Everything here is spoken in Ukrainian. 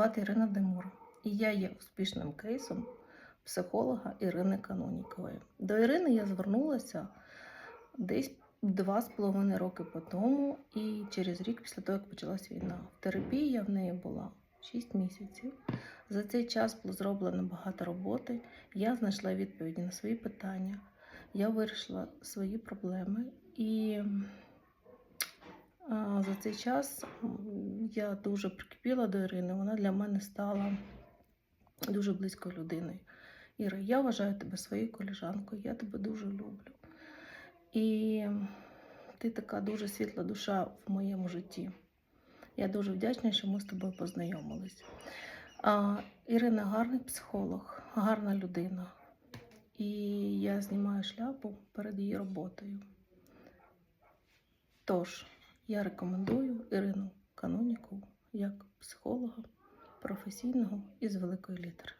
Звати Ірина Демур, і я є успішним кейсом психолога Ірини Канонікової. До Ірини я звернулася десь два з половиною роки по тому, і через рік після того, як почалась війна. В терапії я в неї була 6 місяців. За цей час було зроблено багато роботи. Я знайшла відповіді на свої питання. Я вирішила свої проблеми і за цей час я дуже прикипіла до Ірини. Вона для мене стала дуже близькою людиною. Іра, я вважаю тебе своєю коліжанкою, я тебе дуже люблю. І ти така дуже світла душа в моєму житті. Я дуже вдячна, що ми з тобою познайомились. А, Ірина гарний психолог, гарна людина. І я знімаю шляпу перед її роботою. Тож, я рекомендую Ірину психолога професійного і з великої літери.